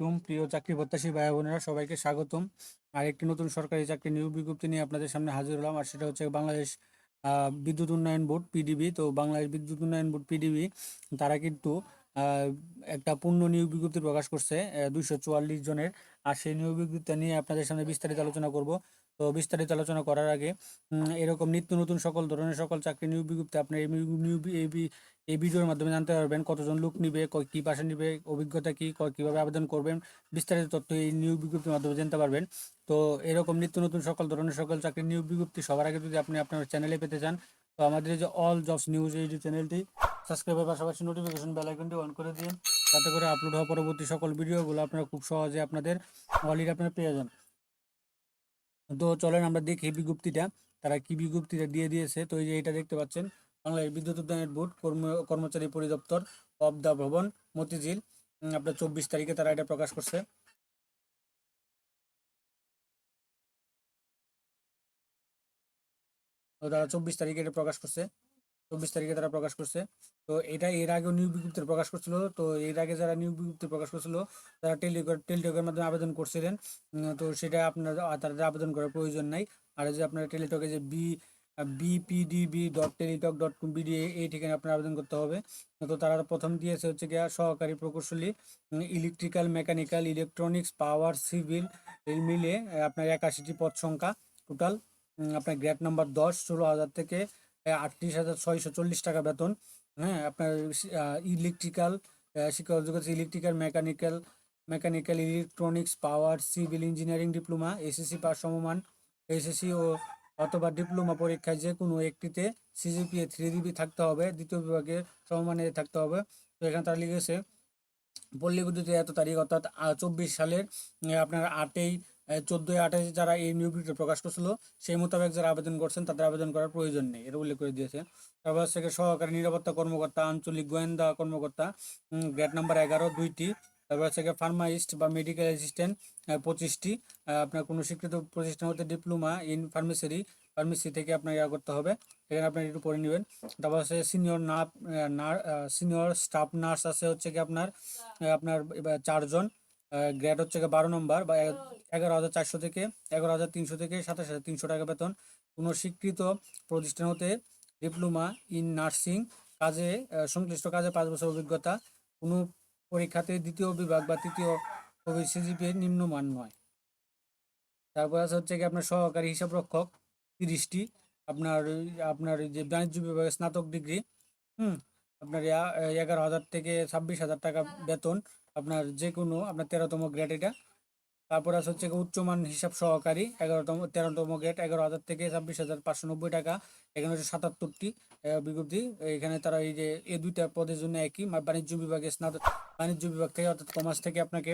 আলাইকুম। প্রিয় চাকরি প্রত্যাশী ভাই বোনেরা, সবাইকে স্বাগতম। আর একটি নতুন সরকারি চাকরি নিয়োগ বিজ্ঞপ্তি নিয়ে আপনাদের সামনে হাজির হলাম। আর সেটা হচ্ছে বাংলাদেশ বিদ্যুৎ উন্নয়ন বোর্ড, পিডিবি। তো বাংলাদেশ বিদ্যুৎ উন্নয়ন বোর্ড, পিডিবি, তারা কিন্তু একটা পূর্ণ নিয়োগ বিজ্ঞপ্তি প্রকাশ করছে দুইশো চুয়াল্লিশ জনের। আর সেই নিয়োগ বিজ্ঞপ্তি নিয়ে আপনাদের সামনে বিস্তারিত আলোচনা করব। তো বিস্তারিত আলোচনা করার আগে এরকম নিত্য নতুন সকল ধরনের সকল চাকরি নিয়োগ বিজ্ঞপ্তি আপনি এই নিয়োগ এই ভিডিওর মাধ্যমে জানতে পারবেন কতজন লোক নিবে, ক- ভাষা নিবে, অভিজ্ঞতা কী কীভাবে আবেদন করবেন, বিস্তারিত তথ্য এই নিয়োগ বিজ্ঞপ্তির মাধ্যমে জানতে পারবেন। তো এরকম নিত্য নতুন সকল ধরনের সকল চাকরির নিয়োগ বিজ্ঞপ্তি সবার আগে যদি আপনি আপনার চ্যানেলে পেতে চান, তো আমাদের যে অল জবস নিউজ এই যে চ্যানেলটি সাবস্ক্রাইবের পাশাপাশি নোটিফিকেশন বেল আইকনটি অন করে দিন, যাতে করে আপলোড হওয়া পরবর্তী সকল ভিডিওগুলো আপনারা খুব সহজে আপনাদের অলরেডি আপনারা পেয়ে যান। তো চলেন আমরা দেখি বিজ্ঞপ্তিটা। তারা কি বিজ্ঞপ্তিটা দিয়ে দিয়েছে? তো এই যে এটা দেখতে পাচ্ছেন বাংলাদেশ বিদ্যুৎ উদ্যানের বোর্ড, কর্ম, কর্মচারী পরিদপ্তর অব দ্য ভবন, মতিঝিল। আপনার চব্বিশ তারিখে তারা এটা প্রকাশ করছে। তারা চব্বিশ তারিখে এটা প্রকাশ করছে। চব্বিশ তারিখে তারা প্রকাশ করছে। তো এটা এর আগেও নিয়োগ বিজ্ঞপ্তি প্রকাশ করছিল। তো এর আগে যারা নিয়োগ বিজ্ঞপ্তি প্রকাশ করছিল, তারা টেলিটক টেলিটকের মাধ্যমে আবেদন করছিলেন। তো সেটা আপনার তাদের আবেদন করার প্রয়োজন নাই। আর যে আপনার টেলিটকে যে B BPDB dot Teletalk dot com BD এই ঠিকানায় আপনার আবেদন করতে হবে। তো তারা প্রথম দিয়েছে হচ্ছে গিয়া সহকারী প্রকৌশলী electrical mechanical electronics power civil মিলে আপনার একাশিটি পদ সংখ্যা টোটাল আপনার গ্রেড নাম্বার দশ, ষোলো হাজার থেকে আটত্রিশ হাজার ছয়শো চল্লিশ টাকা বেতন হ্যাঁ? আপনার ইলেকট্রিক্যাল শিক্ষা electrical mechanical mechanical electronics power civil engineering diploma SSC pass সমমান এসএসসি ও অথবা ডিপ্লোমা পরীক্ষায় যে কোনো একটিতে সিজিপিএ থ্রি ডিবি থাকতে হবে, দ্বিতীয় বিভাগে সমমানে থাকতে হবে। তো এখানে তারা লিখেছে, পল্লী বিদ্যুতের এত তারিখ, অর্থাৎ চব্বিশ সালের আপনার আটই চোদ্দোই আঠাশ যারা এই নিয়োগ বিজ্ঞপ্তি প্রকাশ করছিল, সেই মোতাবেক যারা আবেদন করছেন, তাদের আবেদন করার প্রয়োজন নেই এটা উল্লেখ করে দিয়েছে। তারপর থেকে সহকারী নিরাপত্তা কর্মকর্তা, আঞ্চলিক গোয়েন্দা কর্মকর্তা গ্রেড নাম্বার এগারো, দুইটি। তারপর থেকে ফার্মাইস্ট বা মেডিকেল অ্যাসিস্ট্যান্ট পঁচিশটি। আপনার কোনো স্বীকৃত প্রতিষ্ঠান হতে ডিপ্লোমা ইন ফার্মেসি ফার্মেসি থেকে আপনার ইয়া করতে হবে এখানে আপনি একটু পড়ে নেবেন। তারপর হচ্ছে senior nurse senior staff nurse আছে হচ্ছে কি আপনার আপনার চারজন। গ্রেড হচ্ছে বারো নম্বর বা এগারো হাজার চারশো থেকে, এগারো হাজার তিনশো থেকে সাতাশ হাজার তিনশো টাকা বেতন। কোনো স্বীকৃত প্রতিষ্ঠান হতে ডিপ্লোমা ইন নার্সিং কাজে সংশ্লিষ্ট কাজে পাঁচ বছর অভিজ্ঞতা। কোনো পরীক্ষাতে দ্বিতীয় বিভাগ বা তৃতীয় সিজিপিএ নিম্নমান নয়। তারপর আছে হচ্ছে কি আপনার সহকারী হিসাব রক্ষক তিরিশটি। আপনার আপনার যে বাণিজ্য বিভাগে স্নাতক ডিগ্রি, হুম, আপনার এগারো হাজার থেকে ছাব্বিশ হাজার টাকা বেতন। আপনার যে কোনো আপনার তেরোতম গ্রেড এটা। তারপর আছে হচ্ছে উচ্চমান হিসাব সহকারী, এগারোতম, তেরোতম গ্রেড এগারো হাজার থেকে ছাব্বিশ হাজার পাঁচশো নব্বই টাকা। এখানে হচ্ছে সাতাত্তরটি বিজ্ঞপ্তি। এখানে তারা এই যে এই দুইটা পদের জন্য একই বাণিজ্য বিভাগে স্নাতক বাণিজ্য বিভাগ থেকে অর্থাৎ কমার্স থেকে আপনাকে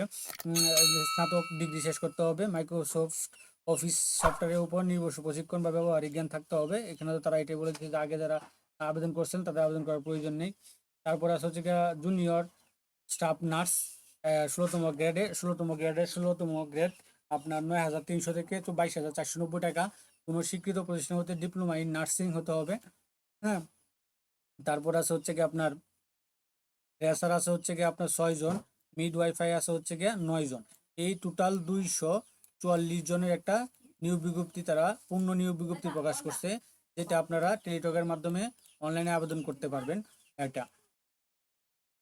স্নাতক ডিগ্রি শেষ করতে হবে। মাইক্রোসফট অফিস সফটওয়্যারের উপর নির্ভরশীল প্রশিক্ষণ বা ব্যবহারিক জ্ঞান থাকতে হবে। এখানে তো তারা এটাই বলেছে যে, আগে যারা আবেদন করছেন তাদের আবেদন করার প্রয়োজন নেই। তারপর আছে হচ্ছে জুনিয়র স্টাফ নার্স ষোলোতম গ্রেডে ষোলোতম গ্রেডে ষোলোতম গ্রেড আপনার নয় হাজার তিনশো থেকে তো বাইশ হাজার চারশো নব্বই টাকা। কোনো স্বীকৃত প্রতিষ্ঠান হতে ডিপ্লোমা ইন নার্সিং হতে হবে হ্যাঁ? তারপর আছে হচ্ছে কি আপনার রেসার আছে হচ্ছে কি আপনার ছয় জন মিড ওয়াইফাই আছে হচ্ছে গিয়ে নয় জন এই টোটাল দুইশো চুয়াল্লিশ জনের একটা নিয়োগ বিজ্ঞপ্তি তারা, পূর্ণ নিয়োগ বিজ্ঞপ্তি প্রকাশ করছে, যেটা আপনারা টেলিটকের মাধ্যমে অনলাইনে আবেদন করতে পারবেন। এটা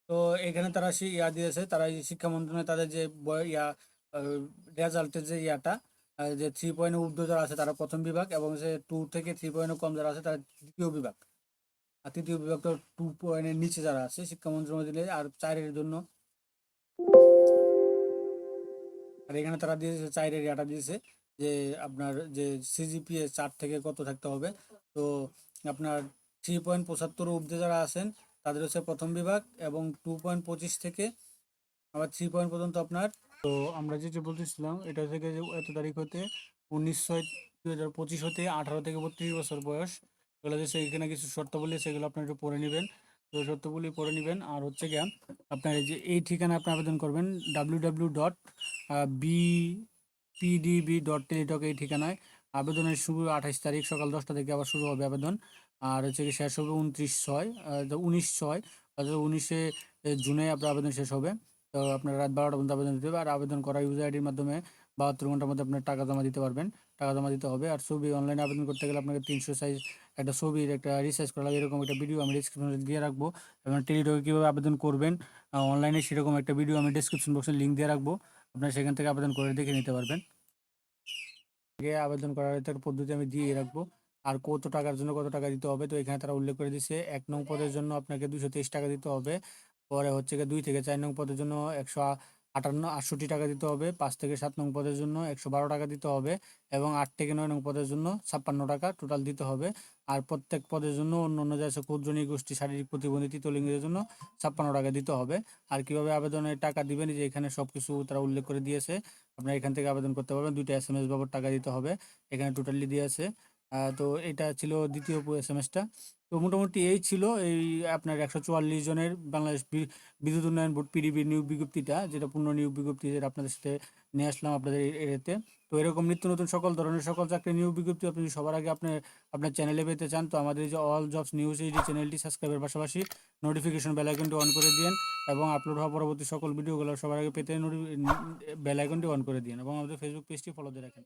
তো এখানে তারা সে ইয়া দিয়েছে, তারা শিক্ষা মন্ত্রণালয় তাদের যে ইয়া রেজাল্টের যে ইয়াটা যে থ্রি পয়েন্ট ঊর্ধ্ব যারা আছে তারা প্রথম বিভাগ এবং যে টু থেকে থ্রি পয়েন্ট কম যারা আছে তারা দ্বিতীয় বিভাগ। আর তৃতীয় বিভাগ তো টু পয়েন্টের নিচে যারা আছে শিক্ষা মন্ত্রণালয় দিলে আর চারের জন্য। আর এখানে তারা দিয়েছে, চারের ইয়াটা দিয়েছে যে আপনার যে সিজিপিএ চার থেকে কত থাকতে হবে। তো আপনার থ্রি পয়েন্ট পঁচাত্তর ঊর্ধ্বে যারা আছেন তাদের হচ্ছে প্রথম বিভাগ এবং টু পয়েন্ট পঁচিশ থেকে আবার থ্রি পয়েন্ট পর্যন্ত আপনার। তো আমরা যেটা বলতেছিলাম, এটা থেকে যে এত তারিখ হতে উনিশ দুই হাজার পঁচিশ হতে আঠারো থেকে বত্রিশ বছর বয়স। এগুলো যে সেইখানে কিছু শর্তাবলী সেগুলো আপনার একটু পড়ে নেবেন। তো শর্তাবলী পড়ে নেবেন। আর হচ্ছে গিয়া আপনার এই যে এই ঠিকানা আপনি আবেদন করবেন W W dot B PDB dot Teletalk এই ঠিকানায়। আবেদনের শুরু আঠাশ তারিখ সকাল দশটা থেকে আবার শুরু হবে আবেদন। আর হচ্ছে কি শেষ হবে উনত্রিশ ছয় উনিশ ছয়, অর্থাৎ উনিশে জুনে আপনার আবেদন শেষ হবে। তো আপনার রাত বারোটা পর্যন্ত আবেদন দিতে হবে আর আবেদন করা ইউজার আইডির মাধ্যমে বাহাত্তর ঘণ্টার মধ্যে আপনার টাকা জমা দিতে পারবেন, টাকা জমা দিতে হবে। আর ছবি অনলাইনে আবেদন করতে গেলে আপনাকে তিনশো সাইজ একটা ছবির একটা রিসার্চ করা লাগে এরকম একটা ভিডিও আমি ডিসক্রিপশনে দিয়ে রাখব। এবং টেলিটকে কীভাবে আবেদন করবেন অনলাইনে সেরকম একটা ভিডিও আমি ডিসক্রিপশন বক্সে লিঙ্ক দিয়ে রাখব। আপনারা সেখান থেকে আবেদন করে দেখে নিতে পারবেন। আবেদন করার একটা পদ্ধতি আমি দিয়ে রাখব। আর কত টাকার জন্য কত টাকা দিতে হবে? তো এখানে তারা উল্লেখ করে দিচ্ছে এক নং পদের জন্য আপনাকে দুশো তেইশ টাকা দিতে হবে। পরে হচ্ছে গিয়ে দুই থেকে চার নং পদের জন্য একশো আটান্ন, আটষট্টি টাকা দিতে হবে। পাঁচ থেকে সাত নং পদের জন্য একশো বারো টাকা দিতে হবে এবং আট থেকে নয় নং পদের জন্য ছাপ্পান্ন টাকা টোটাল দিতে হবে। আর প্রত্যেক পদের জন্য অন্য অন্য যা আছে ক্ষুদ্র গোষ্ঠী, শারীরিক প্রতিবন্ধী তৃতীয়লিঙ্গের জন্য ছাপ্পান্ন টাকা দিতে হবে। আর কীভাবে আবেদনের টাকা দিবেন? যে এখানে সব কিছু তারা উল্লেখ করে দিয়েছে। আপনারা এখান থেকে আবেদন করতে পারবেন। দুইটা এস এম এস বাবদ টাকা দিতে হবে। এখানে টোটালি দিয়েছে তো এটা ছিল দ্বিতীয় এম তো মোটামুটি এই ছিল এই আপনার একশো চুয়াল্লিশ জনের বাংলাদেশ বিদ্যুৎ উন্নয়ন বোর্ড পিডিবি নিয়োগ বিজ্ঞপ্তিটা, যেটা পূর্ণ নিয়োগ বিজ্ঞপ্তি যেটা আপনাদের সাথে নিয়ে আসলাম আপনাদের এ- এতে। তো এরকম নিত্য নতুন সকল ধরনের সকল চাকরি নিয়োগ বিজ্ঞপ্তি আপনি সবার আগে আপনার আপনার চ্যানেলে পেতে চান, তো আমাদের যে অল জবস নিউজ এই যে চ্যানেলটি সাবস্ক্রাইবের পাশাপাশি নোটিফিকেশন বেল আইকনটি অন করে দিন এবং আপলোড হওয়া পরবর্তী সকল ভিডিওগুলো সবার আগে পেতে বেল আইকনটি অন করে দিন এবং আমাদের ফেসবুক পেজটি ফলো দিয়ে রাখেন।